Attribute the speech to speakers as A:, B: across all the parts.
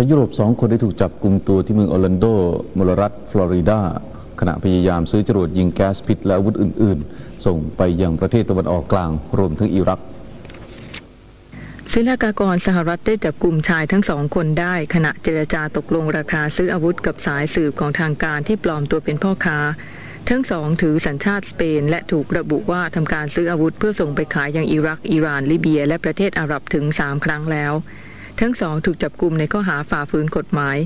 A: าวยุโรปสองคนได้ถูกจับกลุ่มตัวที่เมืองออร์แลนโดมลรัฐฟลอริดา ขณะพยายามซื้อจรวดยิงแก๊สพิษและอาวุธอื่น ๆ ส่งไปยังประเทศตะวันออกกลาง รวมทั้งอิรัก
B: ศิลากากรสหรัฐได้จับกลุ่มชายทั้งสองคนได้ ขณะเจรจาตกลงราคาซื้ออาวุธกับสายสืบของทางการที่ปลอมตัวเป็นพ่อค้า ทั้งสองถือสัญชาติสเปน และถูกระบุว่าทำการซื้ออาวุธเพื่อส่งไปขายยังอิรัก อิหร่าน ลิเบีย และประเทศอาหรับถึง 3 ครั้งแล้ว ทั้งสองถูกจับกลุ่มในข้อหาฝ่าฝืนกฎหมาย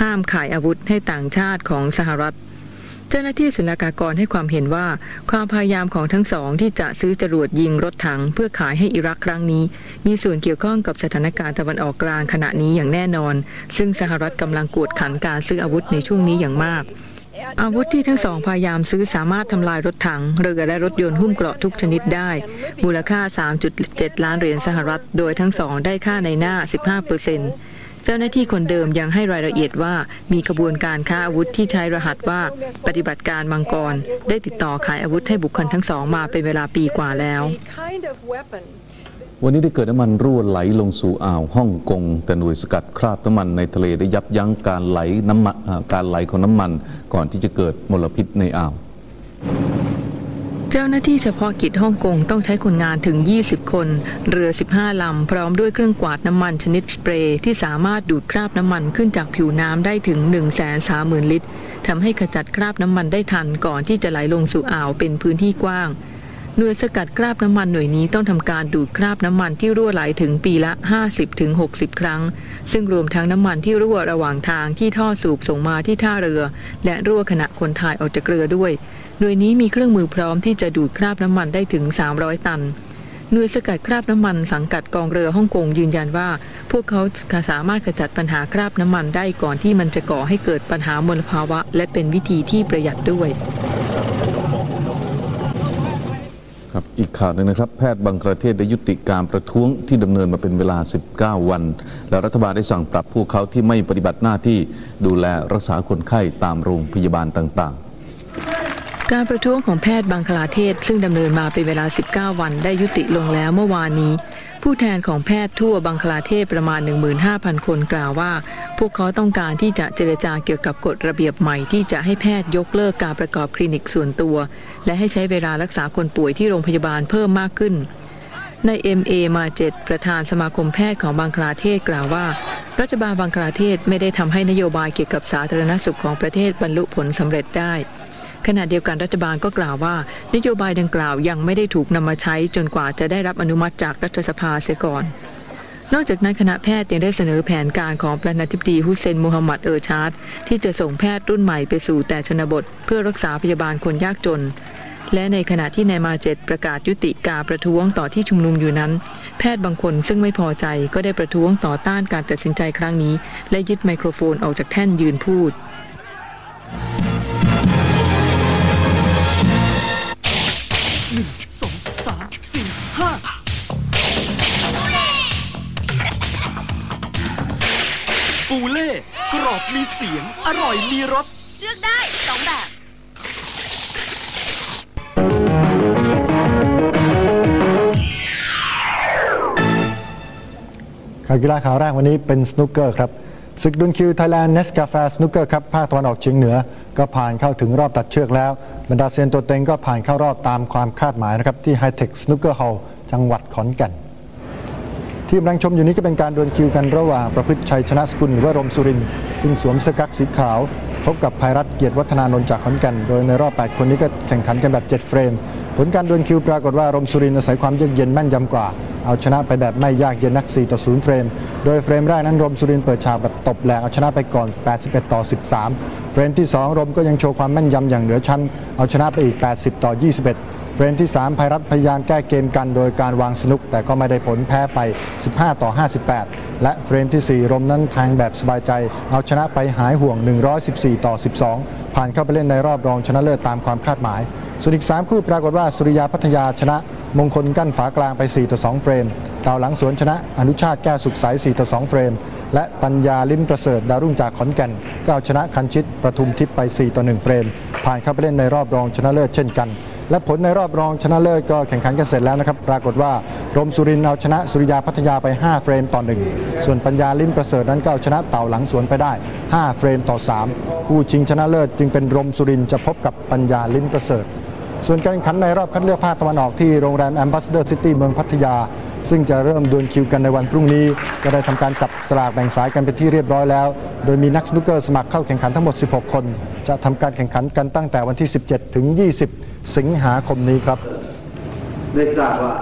B: ห้ามขายอาวุธให้ต่างชาติของสหรัฐ เจ้าหน้าที่ศุลกากรให้ความเห็นว่า ความพยายามของทั้งสองที่จะซื้อจรวดยิงรถถัง เพื่อขายให้อิรักครั้งนี้ มีส่วนเกี่ยวข้องกับสถานการณ์ตะวันออกกลางขณะนี้อย่างแน่นอน ซึ่งสหรัฐกำลังกวดขันการซื้ออาวุธในช่วงนี้อย่างมาก อาวุธที่ทั้งสองพยายามซื้อสามารถทำลายรถถัง เรือและรถยนต์หุ้มเกราะทุกชนิดได้ มูลค่า 3.7 ล้านเหรียญสหรัฐ โดยทั้งสองได้ค่าในหน้า 15เปอร์เซ็นต์เจ้าหน้าที่คนเดิมยังให้รายละเอียดว่ามีขบวนการค้าอาวุธที่ใช้รหัสว่าปฏิบัติการมังกร ได้ติดต่อขายอาวุธให้บุคคลทั้งสองมาเป็นเวลาปีกว่าแล้ว
C: kind of
A: วันนี้ได้เกิดน้ำมันรั่วไหลลงสู่อ่าวฮ่องกง แต่หน่วยสกัดคราบน้ำมันในทะเลได้ยับยั้งการไหลน้ำมันการไหลของน้ำมัน ก่อนที่จะเกิดมลพิษในอ่าว
B: เจ้าหน้าที่เฉพาะกิจฮ่องกงต้องใช้คนงานถึง 20 คน เรือ 15 ลำ พร้อมด้วยเครื่องกวาดน้ำมันชนิดสเปรย์ที่สามารถดูดคราบน้ำมันขึ้นจากผิวน้ำได้ถึง 130,000 ลิตรทำให้ขจัดคราบน้ำมันได้ทันก่อนที่จะไหลลงสู่อ่าวเป็นพื้นที่กว้าง หน่วยสกัดคราบน้ำมันหน่วยนี้ต้องทำการดูดคราบน้ำมันที่รั่วไหลถึงปีละ 50-60 ครั้ง ซึ่งรวมทั้งน้ำมันที่รั่วระหว่างทางที่ท่อสูบส่งมาที่ท่าเรือ และรั่วขณะคนถ่ายออกจากเรือด้วย หน่วยนี้มีเครื่องมือพร้อมที่จะดูดคราบน้ำมันได้ถึง 300 ตันหน่วยสกัดคราบน้ำมันสังกัดกองเรือฮ่องกงยืนยันว่า พวกเขาสามารถขจัดปัญหาคราบน้ำมันได้ก่อนที่มันจะก่อให้เกิดปัญหามลภาวะ และเป็นวิธีที่ประหยัดด้วย
A: ครับอีกข่าวหนึ่งนะครับ แพทย์บางประเทศได้ยุติการประท้วงที่ดำเนินมาเป็นเวลา 19 วัน และรัฐบาลได้สั่งปรับพวกเขาที่ไม่ปฏิบัติหน้าที่ดูแลรักษาคนไข้ตามโรงพยาบาลต่างๆ
B: การประท้วงของแพทย์บังคลาเทศ ซึ่งดำเนินมาเป็นเวลา 19 วันได้ยุติลงแล้วเมื่อวานนี้ ผู้แทนของแพทย์ทั่วบังคลาเทศประมาณ 15,000 คนกล่าวว่า พวกเขาต้องการที่จะเจรจาเกี่ยวกับกฎระเบียบใหม่ที่จะให้แพทย์ยกเลิกการประกอบคลินิกส่วนตัว และให้ใช้เวลารักษาคนป่วยที่โรงพยาบาลเพิ่มมากขึ้นใน MA มาเจ็ดประธานสมาคมแพทย์ของบังคลาเทศกล่าวว่า รัฐบาลบังคลาเทศไม่ได้ทำให้นโยบายเกี่ยวกับสาธารณสุขของประเทศบรรลุผลสำเร็จได้ ขณะเดียวกันรัฐบาลก็กล่าวว่า นโยบายดังกล่าวยังไม่ได้ถูกนำมาใช้จนกว่าจะได้รับอนุมัติจากรัฐสภาเสียก่อน นอกจากนั้นคณะแพทย์ยังได้เสนอแผนการของประธานาธิบดีฮุเซนมูฮัมหมัดเออร์ชาร์ดที่จะส่งแพทย์รุ่นใหม่ไปสู่แต่ชนบท เพื่อรักษาพยาบาลคนยากจน และในขณะที่นายมาเจ็ดประกาศยุติการประท้วงต่อที่ชุมนุมอยู่นั้น แพทย์บางคนซึ่งไม่พอใจก็ได้ประท้วงต่อต้านการตัดสินใจครั้งนี้ และยึดไมโครโฟนออกจากแท่นยืนพูด
D: มีเสียง อร่อยมีรส
E: เลือกได้สองแบบ
F: ข่าวกีฬาข่าวแรกวันนี้เป็นสนุกเกอร์ครับศึกดุนคิวไทยแลนด์เนสกาแฟสนุกเกอร์ครับภาคตะวันออกเฉียงเหนือ ก็ผ่านเข้าถึงรอบตัดเชือกแล้ว บรรดาเซียนตัวเต็งก็ผ่านเข้ารอบตามความคาดหมายนะครับที่ไฮเทคสนุกเกอร์ฮอลล์จังหวัดขอนแก่น ที่กำลังชมอยู่นี้ก็เป็นการดวลคิวกันระหว่างประพฤติชัยชนะสกุลหรือว่ารมสุรินึ่งสวมเสื้อกั๊กสีขาว พบกับภัยรัฐเกียรติวัฒนานนท์จากขอนแก่น โดยในรอบ 8 คนนี้ก็แข่งขันกันแบบ 7 เฟรม ผลการดวลคิวปรากฏว่ารมสุรินทร์อาศัยความเยือกเย็นแม่นยำกว่า เอาชนะไปแบบไม่ยากเย็นนัก 4 ต่อ 0 เฟรม โดยเฟรมแรกนั้นรมสุรินทร์เปิดฉากแบบตบแหลกเอาชนะไปก่อน 81 ต่อ 13 เฟรมที่ 2 รมก็ยังโชว์ความแม่นยำอย่างเหนือชั้น เอาชนะไปอีก 80 ต่อ 21 เฟรมที่ 3ภัยรัฐพยายามแก้เกมกันโดยการวางสนุก แต่ก็ไม่ได้ผลแพ้ไป 15 ต่อ 58 และเฟรมที่ 4 รมนั้นแทงแบบสบายใจ เอาชนะไปหายห่วง 114 ต่อ 12 ผ่านเข้าไปเล่นในรอบรองชนะเลิศตามความคาดหมาย ส่วนอีก 3 คู่ปรากฏว่าสุริยาพัทยาชนะมงคลกั้นฝากลางไป 4 ต่อ 2 เฟรมเต่าหลังสวนชนะอนุชาติแก้วสุขใส 4 ต่อ 2 เฟรม และปัญญาลิ้มประเสริฐดาวรุ่งจากขอนแก่นก็เอาชนะคันชิตประทุมทิพย์ไป 4 ต่อ 1 เฟรม ผ่านเข้าไปเล่นในรอบรองชนะเลิศเช่นกัน และผลในรอบรองชนะเลิศก็แข่งขันกันเสร็จแล้วนะครับ ปรากฏว่ารมสุรินเอาชนะสุริยาพัทยาไป 5 เฟรมต่อ 1 ส่วนปัญญาลิ้มประเสริฐนั้นก็เอาชนะเต่าหลังสวนไปได้ 5 เฟรมต่อ 3 คู่ชิงชนะเลิศจึงเป็นรมสุรินจะพบกับปัญญาลิ้มประเสริฐ ส่วนการแข่งขันในรอบคัดเลือกภาคตะวันออกที่โรงแรมแอมบ s สเดอร์ซิตี้เมืองพัทยาซึ่งจะเริ่มดวลคิวกันในวันพรุ่งนี้ ก็ได้ทำการจับสลากแบ่งสายกันเป็นที่เรียบร้อยแล้ว โดยมีนักสนุกเกอร์สมัครเข้าแข่งขันทั้งหมด 16 คน จะทำการแข่งขันกันตั้งแต่วันที่ 17 ถึง 20 สิงหาคมนี้ครับ
C: ได้ทราบว่า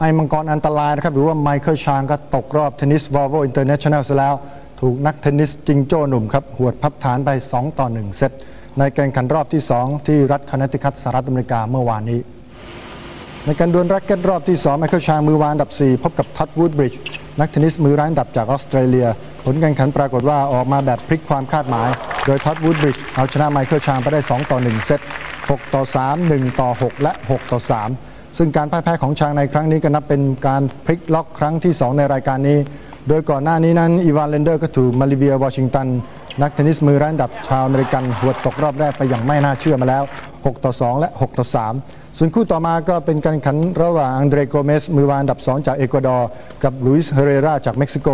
F: ไอ้มังกรอันตรายนะครับ หรือว่าไมเคิลชางก็ตกรอบเทนนิสวอลโวอินเตอร์เนชั่นแนลซะแล้ว ถูกนักเทนนิสจิงโจ้หนุ่มครับ หวดพับฐานไป 2 ต่อ 1 เซต ในการแข่งขันรอบที่ 2 ที่รัฐคอนเนตทิคัตสหรัฐอเมริกาเมื่อวานนี้ ในการดวลแร็กเก็ตรอบที่2ไมเคิลชางมือวางอันดับ 4 พบกับท็อดวูดบริดจ์นักเทนนิสมือร้ายอันดับจากออสเตรเลีย ผลการแข่งขันปรากฏว่าออกมาแบบพลิกความคาดหมาย โดยท็อดวูดบริดจ์เอาชนะไมเคิลชางไปได้ 2 ต่อ 1 เซต 6 ต่อ 3 1 ต่อ 6 และ 6 ต่อ 3 ซึ่งการพ่ายแพ้ของชางในครั้งนี้ก็นับเป็นการพลิกล็อกครั้งที่ 2 ในรายการนี้ โดยก่อนหน้านี้นั้นอีวานเลนเดอร์ก็ถูกมาริเวียวอชิงตัน นักเทนนิสมือร้านดับชาวอเมริกันหวดตกรอบแรกไปอย่างไม่น่าเชื่อมาแล้ว 6 ต่อ 2 และ 6 ต่อ 3 ส่วนคู่ต่อมาก็เป็นการขันระหว่างอังเดรโกเมสมือวางอันดับ 2 จากเอกวาดอร์กับลุยส์เฮเรราจากเม็กซิโก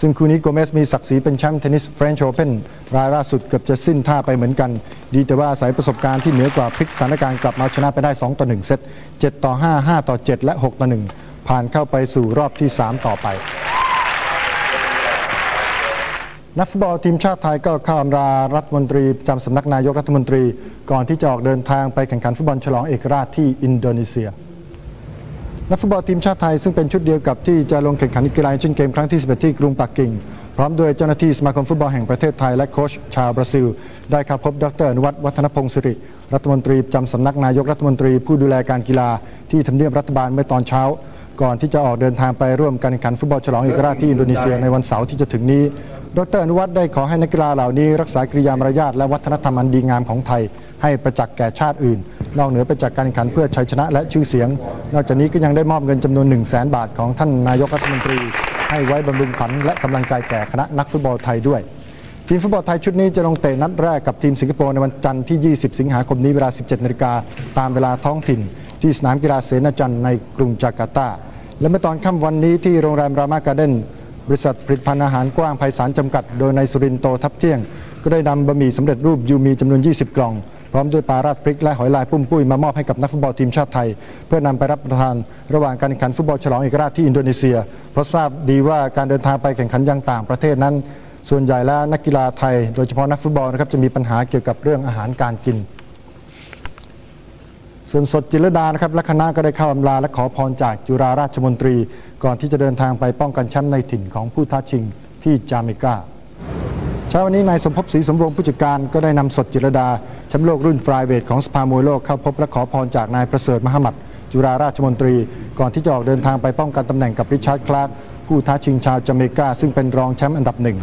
F: ซึ่งคู่นี้โกเมสมีศักดิ์ศรีเป็นแชมป์เทนนิสเฟรนช์โอเพนรายล่าสุดเกือบจะสิ้นท่าไปเหมือนกัน ดีแต่ว่าอาศัยประสบการณ์ที่เหนือกว่าพลิกสถานการณ์กลับมาชนะไปได้ 2 ต่อ 1 เซต7ต่อ 5 5 ต่อ 7 และ 6 ต่อ 1 ผ่านเข้าไปสู่รอบที่ 3 ต่อไป นักฟุตบอลทีมชาติไทยก็เข้าอำลารัฐมนตรีประจำสำนักนายกรัฐมนตรี ก่อนที่จะออกเดินทางไปแข่งขันฟุตบอลฉลองเอกราชที่อินโดนีเซีย นักฟุตบอลทีมชาติไทยซึ่งเป็นชุดเดียวกับที่จะลงแข่งขันกีฬาเอเชียนเกมครั้งที่11ที่กรุงปักกิ่ง พร้อมด้วยเจ้าหน้าที่สมาคมฟุตบอลแห่งประเทศไทยและโค้ชชาวบราซิล ได้เข้าพบดรอนุวัฒน์วัฒนพงศ์สิริรัฐมนตรีประจำสำนักนายกรัฐมนตรี ผู้ดูแลการกีฬาที่ทำเนียบรัฐบาลเมื่อตอนเช้าก่อนที่จะออกเดินทางไปร่วมการแข่งขันฟุตบอลฉลองเอกราชที่อินโดนีเซียในวันเสาร์ที่จะถึงนี้ ดรอนุวัฒน์ได้ขอให้นักกีฬาเหล่านี้รักษากริยามารยาทและวัฒนธรรมอันดีงามของไทย ให้ประจักษ์แก่ชาติอื่น นอกเหนือไปจากการแข่งขันเพื่อชัยชนะและชื่อเสียง นอกจากนี้ก็ยังได้มอบเงินจำนวน 1 0 0 0 0แบาทของท่านนายกรัฐมนตรี ให้ไว้บำรุงขวัญและกำลังใจแก่คณะนักฟุตบอลไทยด้วยทีมฟุตบอลไทยชุดนี้จะลงเตะนัดแรกกับทีมสิงคโปร์ในวันจันทร์ที่ 20 สิงหาคมนี้เวลา 17 นาฬิกาตามเวลาท้องถิ่น ที่สนามกีฬาเสนาจันทร์ในกรุงจาการ์ตา และเมื่อตอนค่ำวันนี้ที่โรงแรมรามาการ์เด้น บริษัทผลิตภัณฑ์อาหารกว้างไพศาลจำกัด โดยนายสุรินโตทับเที่ยง ก็ได้นำบะหมี่สำเร็จรูปยูมีจำนวน 20 กล่อง พร้อมด้วยปลาราดพริกและหอยลายปุ้มปุ้ยมามอบให้กับนักฟุตบอลทีมชาติไทย เพื่อนำไปรับประทาน ระหว่างการแข่งขันฟุตบอลฉลองเอกราชที่อินโดนีเซีย เพราะทราบดีว่าการเดินทางไปแข่งขันยังต่างประเทศนั้น ส่วนใหญ่แล้วนักกีฬาไทย โดยเฉพาะนักฟุตบอลนะครับจะมีปัญหาเกี่ยวกับเรื่องอาหารการกิน ส่วนสดจิรดานะครับและคณะก็ได้เข้าอำลาและขอพรจากจุฬาราชมนตรี ก่อนที่จะเดินทางไปป้องกันแชมป์ในถิ่นของผู้ท้าชิงที่จาเมกาเช้าวันนี้นายสมภพศรีสมรงผู้จัดการก็ได้นำสดจิรดาแชมป์โลกรุ่นฟลายเวทของสภามวยโลกเข้าพบและขอพรจากนายประเสริฐมหมัดจุฬาราชมนตรี ก่อนที่จะออกเดินทางไปป้องกันตำแหน่งกับริชาร์ดคลาร์กผู้ท้าชิงชาวจาเมกาซึ่งเป็นรองแชมป์อันดับหนึ่ง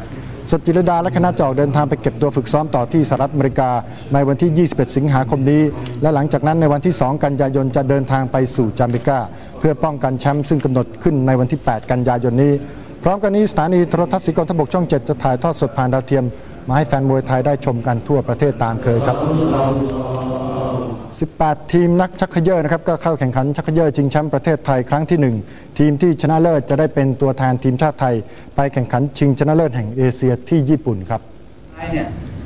F: สจิรดาและคณะจะอกเดินทางไปเก็บตัวฝึกซ้อมต่อที่สหรัฐอเมริกาในวันที่ 21 สิงหาคมนี้ และหลังจากนั้นในวันที่ 2 กันยายนจะเดินทางไปสู่จาเมกาเพื่อป้องกันแชมป์ซึ่งกำหนดขึ้นในวันที่ 8 กันยายนนี้ พร้อมกันนี้สถานีโทรทัศน์สีกองทบกช่อง 7 จะถ่ายทอดสดผ่านดาวเทียมมาให้แฟนมวยไทยได้ชมกันทั่วประเทศตามเคยครับ 18 ทีมนักชักเขย่อนะครับก็เข้าแข่งขันชักเขย่อชิงแชมป์ประเทศไทยครั้งที่ 1 ทีมที่ชนะเลิศจะได้เป็นตัวแทนทีมชาติไทย ไปแข่งขันชิงชนะเลิศแห่งเอเชียที่ญี่ปุ่นครับ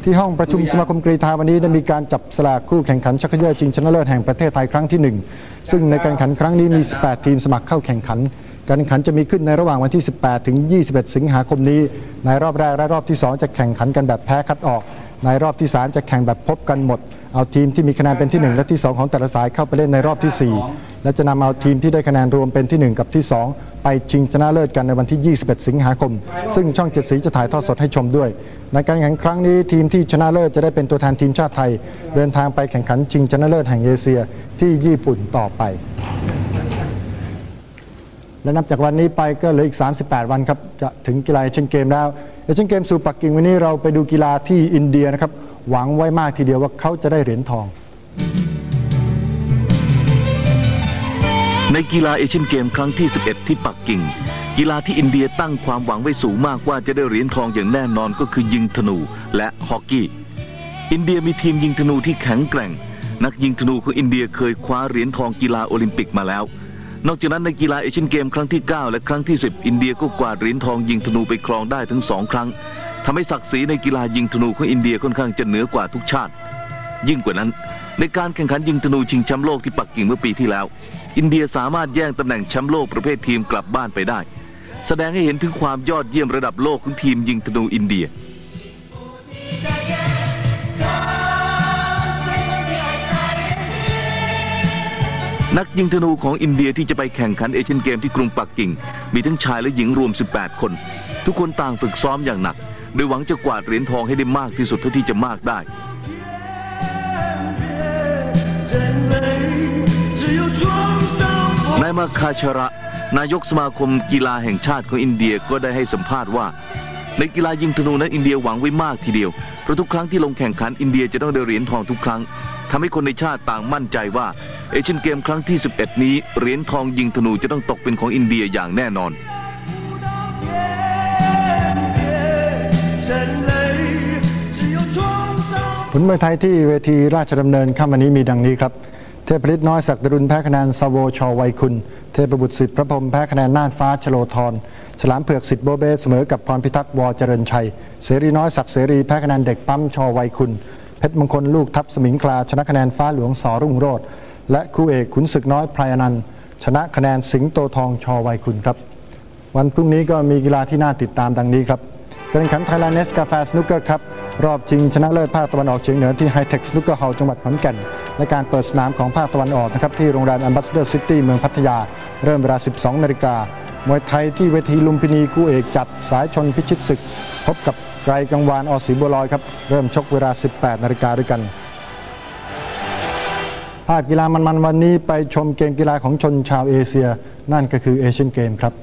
F: ที่ห้องประชุมสมาคมกรีฑาวันนี้ได้มีการจับสลากคู่แข่งขันชักเขย่อชิงชนะเลิศแห่งประเทศไทยครั้งที่ 1 ซึ่งในการแข่งขันครั้งนี้มี 18 ทีมสมัครเข้าแข่งขันการแข่งขันจะมีขึ้นในระหว่างวันที่ 18 ถึง 21 สิงหาคมนี้ ในรอบแรกและรอบที่ 2 จะแข่งขันกันแบบแพ้คัดออก ในรอบที่ 3 จะแข่งแบบพบกันหมด เอาทีมที่มีคะแนนเป็นที่ 1 และที่ 2 ของแต่ละสายเข้าไปเล่นในรอบทีสี่ 4 และจะนำเอาทีมที่ได้คะแนนรวมเป็นที่ 1 กับที่ 2 ไปชิงชนะเลิศกันในวันที่ 21 สิงหาคม ซึ่งช่องเจ็ดสีจะถ่ายทอดสดให้ชมด้วย ในการแข่งครั้งนี้ทีมที่ชนะเลิศจะได้เป็นตัวแทนทีมชาติไทย เดินทางไปแข่งขันชิงชนะเลิศแห่งเอเชียที่ญี่ปุ่นต่อไป และนับจากวันนี้ไปก็เหลืออีก 38 วันครับจะถึงกีฬาเอเชียนเกมแล้วเอเชียนเกมสู่ปักกิ่งวันนี้เราไปดูกีฬาที่อินเดียนะครับ หวังไว้มากทีเดียวว่าเขาจะได้เหรียญทอง
E: ในกีฬาเอเชียนเกมครั้งที่ 11 ที่ปักกิ่ง กีฬาที่อินเดียตั้งความหวังไว้สูงมากว่าจะได้เหรียญทองอย่างแน่นอนก็คือยิงธนูและฮอกกี้ อินเดียมีทีมยิงธนูที่แข็งแกร่ง นักยิงธนูของอินเดียเคยคว้าเหรียญทองกีฬาโอลิมปิกมาแล้วนอกจากนั้นในกีฬาเอเชียนเกมครั้งที่ 9 และครั้งที่ 10 อินเดียก็กวาดเหรียญทองยิงธนูไปครองได้ถึงสองครั้ง ทำให้ศักดิ์ศรีในกีฬายิงธนูของอินเดียค่อนข้างจะเหนือกว่าทุกชาติ ยิ่งกว่านั้น ในการแข่งขันยิงธนูชิงแชมป์โลกที่ปักกิ่งเมื่อปีที่แล้ว อินเดียสามารถแย่งตำแหน่งแชมป์โลกประเภททีมกลับบ้านไปได้ แสดงให้เห็นถึงความยอดเยี่ยมระดับโลกของทีมยิงธนูอินเดียนักยิงธนูของอินเดียที่จะไปแข่งขันเอเชียนเกมที่กรุงปักกิ่ง มีทั้งชายและหญิงรวม 18 คน ทุกคนต่างฝึกซ้อมอย่างหนัก โดยหวังจะกวาดเหรียญทองให้ได้มากที่สุดเท่าที่จะมากได้ นายมาคาชระ นายกสมาคมกีฬาแห่งชาติของอินเดียก็ได้ให้สัมภาษณ์ว่า ในกีฬายิงธนูนั้นอินเดียหวังไว้มากทีเดียวเพราะทุกครั้งที่ลงแข่งขันอินเดียจะต้องได้เหรียญทองทุกครั้งทำให้คนในชาติต่างมั่นใจว่าเอเชียนเกมครั้งที่ 11 นี้เหรียญทองยิงธนูจะต้องตกเป็นของอินเดียอย่างแน่นอน
F: ลมวยไทยที่เวทีราชดำเนินค่ำวันนี้มีดังนี้ครับ เทพฤทธิ์น้อยศักดรุณแพ้คะแนนซาโวชอไวยคุณ เทพบุตรสิทธิ์พระพรหมแพ้คะแนนน่านฟ้าชโลธรฉลามเผือกสิทธิ์โบเบเสมอกับพรพิทักษ์วอเจริญชัย เสรีน้อยศักดิ์เสรีแพ้คะแนนเด็กปั๊มชอไวยคุณ เพชรมงคลลูกทัพสมิงคลาชนะคะแนนฟ้าหลวงสอรุ่งโรจน์และคู่เอกขุนศึกน้อยพรายนันชนะคะแนนสิงโตทองชอไวยคุณครับ วันพรุ่งนี้ก็มีกีฬาที่น่าติดตามดังนี้ครับ การแข่งขันไทยแลนด์เนสกาแฟสนุกเกอร์ครับรอบชิงชนะเลิศภาคตะวันออกเฉียงเหนือที่ไฮเทคสนุกเกอร์ฮอลล์จังหวัดขอนแก่นและการเปิดสนามของภาคตะวันออกนะครับที่โรงแรม a m b a s s a d o r City เมืองพัทยา เริ่มเวลา 12 นาฬิกามวยไทยที่เวทีลุมพินีคู่เอกจัดสายชนพิชิตศึก พบกับไกรกังวานอสีบัวลอยครับเริ่มชกเวลา 18 นาฬิกาด้วยกันภาพกีฬามันๆวันนี้ไปชมเกมกีฬาของชนชาวเอเชีย นั่นก็คือเอเชียนเกมครับ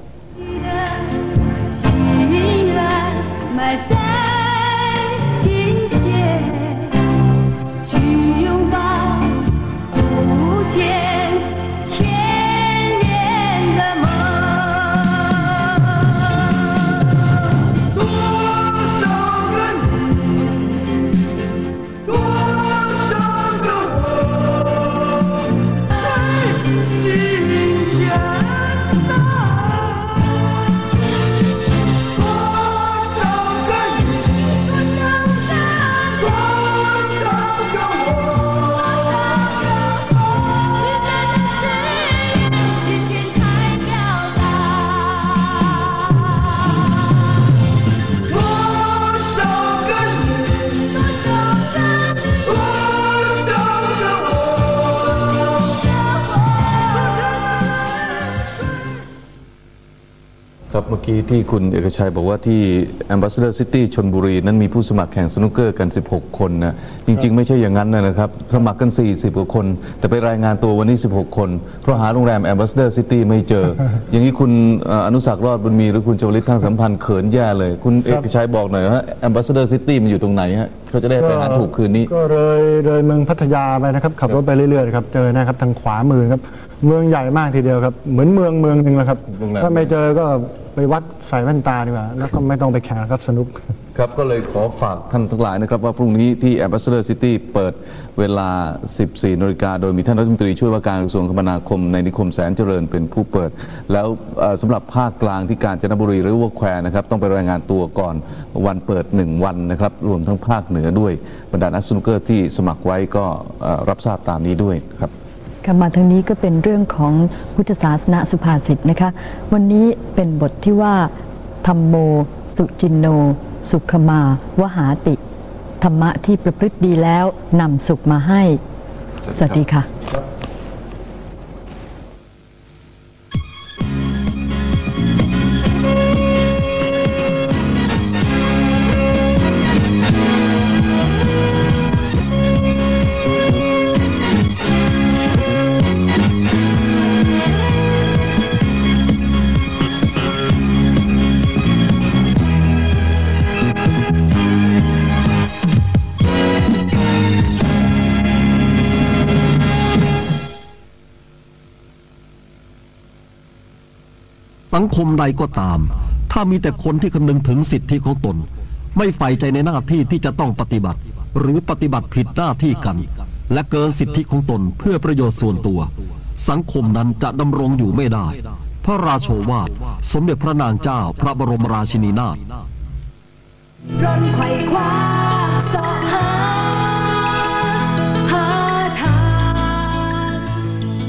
A: ครับเมื่อกี้ที่คุณเอกชัยบอกว่าที่ Ambassador City ชนบุรีนั้นมีผู้สมัครแข่งสนุกเกอร์กัน 16 คนนะจริง ๆ ไม่ใช่อย่างนั้นนะครับ สมัครกัน 40 กว่าคน แต่ไปรายงานตัววันนี้ 16 คน เพราะหาโรงแรม Ambassador City ไม่เจอ อย่างนี้คุณเอ่ออนุสักษ์รอดบุญมีหรือคุณจวลิตทางสัมพันธ์เขินแย่เลย คุณเอกชัยบอกหน่อยว่า Ambassador City มันอยู่ตรงไหนฮะเขาจะได้ไปหาถูกคืนนี้
F: ก็เลยเลยเมืองพัทยาไปนะครับขับรถไปเรื่อยๆครับเจอนะครับทางขวามือครับเมืองใหญ่มากทีเดียวครับเหมือนเมืองเมืองหนึ่งแหละครับ
A: โรงแรม
F: ถ้าไม่เจอก็ ไปวัดใส่แว่นตาดีกว่า แล้วก็ไม่ต้องไปแข่งครับสนุก
A: ครับก็เลยขอฝากท่านทั้งหลายนะครับว่าพรุ่งนี้ที่ Ambassador City เปิดเวลา 14นาฬิกาโดยมีท่านรัฐมนตรีช่วยว่าการกระทรวงคมนาคมในนิคมแสนเจริญเป็นผู้เปิด แล้วเอ่อสำหรับภาคกลางที่กาญจนบุรีหรือว่าแควนะครับต้องไปรายงานตัวก่อนวันเปิด 1 วันนะครับรวมทั้งภาคเหนือด้วยบรรดานักสนุกเกอร์ที่สมัครไว้ก็รับทราบตามนี้ด้วยครับ
G: ค่ะมาทางนี้ก็เป็นเรื่องของพุทธศาสนาสุภาษิตนะคะ วันนี้เป็นบทที่ว่าธรรมโม สุจินโน สุขมา วหาติ ธรรมะที่ประพฤติดีแล้วนำสุขมาให้ สวัสดีค่ะ
H: สังคมใดก็ตาม ถ้ามีแต่คนที่คำนึงถึงสิทธิของตน ไม่ใฝ่ใจในหน้าที่ที่จะต้องปฏิบัติ หรือปฏิบัติผิดหน้าที่กัน และเกินสิทธิของตนเพื่อประโยชน์ส่วนตัว สังคมนั้นจะดำรงอยู่ไม่ได้ พระราโชวาท สมเด็จพระนางเจ้าพระบรมราชินีนาถ
I: ร่อนไขว่คว้าเสาะหาหาทาง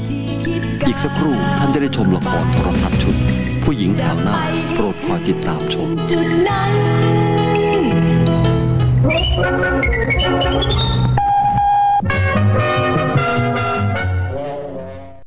I: ที่คิด
J: อีกสักครู่ท่านจะได้ชมละครโทรทัศน์ชุด ผู้หญิงแถวหน้าโปรดคอยติดตามชม
I: จุดนั้น